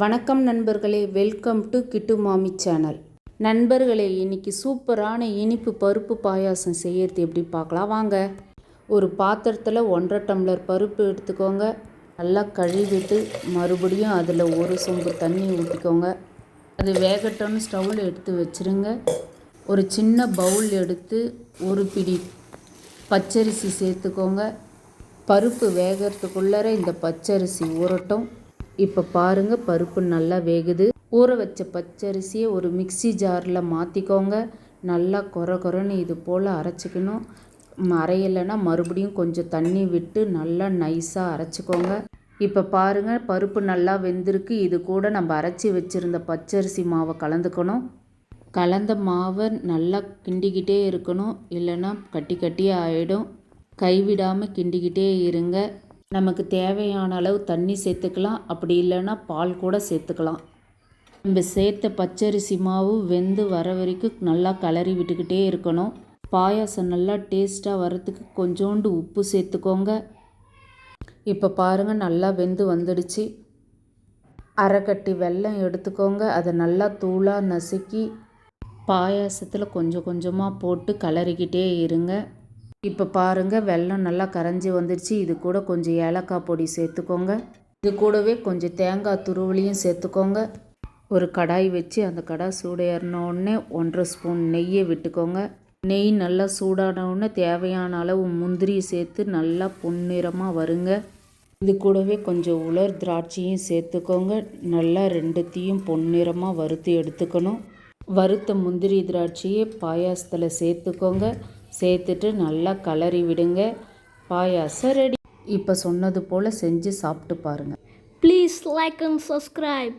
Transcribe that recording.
வணக்கம் நண்பர்களே welcome to கிட்டு மாமி சேனல் நண்பர்களே இன்னைக்கு சூப்பரான இனிப்பு பருப்பு பாயாசம் செய்யறது எப்படி பார்க்கலாம்? வாங்க. ஒரு பாத்திரத்தில் ஒன்றரை டம்ளர் பருப்பு எடுத்துக்கோங்க. நல்லா கழுவிட்டு மறுபடியும் அதில் ஒரு சொம்பு தண்ணி ஊற்றிக்கோங்க அது வேகட்டோன்னு ஸ்டவ்வில் எடுத்து வச்சிருங்க. ஒரு சின்ன பவுல் எடுத்து ஒரு பிடி பச்சரிசி சேர்த்துக்கோங்க. பருப்பு வேகிறதுக்குள்ளர இந்த பச்சரிசி ஊறட்டும். இப்போ பாருங்கள் பருப்பு நல்லா வேகுது. ஊற வச்ச பச்சரிசியை ஒரு மிக்ஸி ஜாரில் மாற்றிக்கோங்க நல்லா கொர கொரன்னு இது போல் அரைச்சிக்கணும். அரையலைன்னா மறுபடியும் கொஞ்சம் தண்ணி விட்டு நல்லா நைஸாக அரைச்சிக்கோங்க. இப்போ பாருங்கள் பருப்பு நல்லா வெந்திருக்கு. இது கூட நம்ம அரைச்சி வச்சுருந்த பச்சரிசி மாவை கலந்துக்கணும். கலந்த மாவை நல்லா கிண்டிக்கிட்டே இருக்கணும். இல்லைன்னா கட்டி கட்டியே ஆகிடும் கைவிடாமல் கிண்டிக்கிட்டே இருங்க. நமக்கு தேவையான அளவு தண்ணி சேர்த்துக்கலாம். அப்படி இல்லைன்னா பால் கூட சேர்த்துக்கலாம். நம்ம சேர்த்த பச்சரிசி மாவு வெந்து வர வரைக்கும் நல்லா கலரி விட்டுக்கிட்டே இருக்கணும். பாயாசம் நல்லா டேஸ்ட்டாக வரத்துக்கு கொஞ்சோண்டு உப்பு சேர்த்துக்கோங்க. இப்போ பாருங்கள் நல்லா வெந்து வந்துடுச்சு. அரைக்கட்டி வெல்லம் எடுத்துக்கோங்க. அதை நல்லா தூளாக நசுக்கி பாயாசத்தில் கொஞ்சம் கொஞ்சமாக போட்டு கலரிக்கிட்டே இருங்க. இப்போ பாருங்கள் வெல்லம் நல்லா கரைஞ்சி வந்துடுச்சு இது கூட கொஞ்சம் ஏலக்காய் பொடி சேர்த்துக்கோங்க. இது கூடவே கொஞ்சம் தேங்காய் துருவலையும் சேர்த்துக்கோங்க. ஒரு கடாய் வச்சு அந்த கடாய் சூடேறின உடனே ஒன்றரை ஸ்பூன் நெய்யை விட்டுக்கோங்க. நெய் நல்லா சூடான உடனே தேவையான அளவு முந்திரி சேர்த்து நல்லா பொன்னிறமாக வருங்க. இது கூடவே கொஞ்சம் உலர் திராட்சையும் சேர்த்துக்கோங்க. நல்லா ரெண்டுத்தையும் பொன்னிறமாக வறுத்து எடுத்துக்கணும். வறுத்த முந்திரி திராட்சையை பாயாசத்தில் சேர்த்துக்கோங்க. சேர்த்துட்டு நல்லா கலரி விடுங்க. பாயாசம் ரெடி. இப்போ சொன்னது போல் செஞ்சு சாப்பிட்டு பாருங்கள் ப்ளீஸ் லைக் அண்ட் சப்ஸ்கிரைப்